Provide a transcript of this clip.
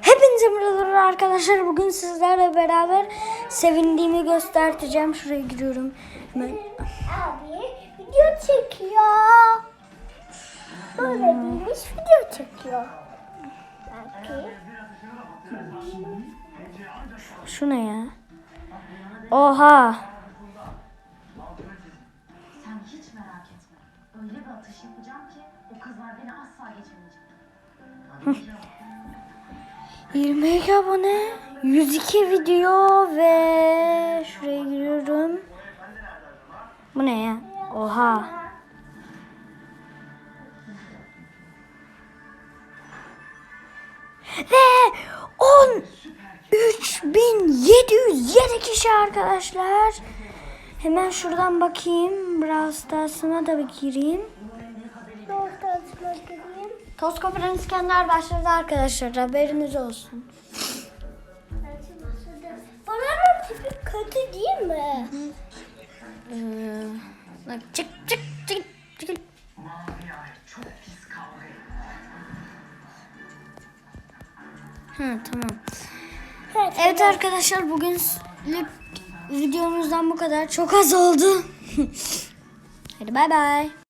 Hepinize merhabalar arkadaşlar. Bugün sizlerle beraber sevindiğimi göstereceğim. Şuraya giriyorum. Hemen. Abi video çekiyor. Böyle değilmiş video çekiyor. Belki. Şu ne ya? Oha. Sen hiç merak etme. Öyle bir atış yapacağım ki o kızlar beni asla geçemeyecek. 22 abone, 102 video ve şuraya giriyorum. Bu ne ya? Oha. Ve 13.707 kişi arkadaşlar. Hemen şuradan bakayım. Brawl Stars'ına da bir gireyim. Koparan İskender başladı arkadaşlar. Haberiniz olsun. Bunların tipi kötü değil mi? Ee, çık çık çık çık. Ha tamam. Evet. Evet arkadaşlar bugünlük videomuzdan bu kadar. Çok az oldu. Hadi bay bay.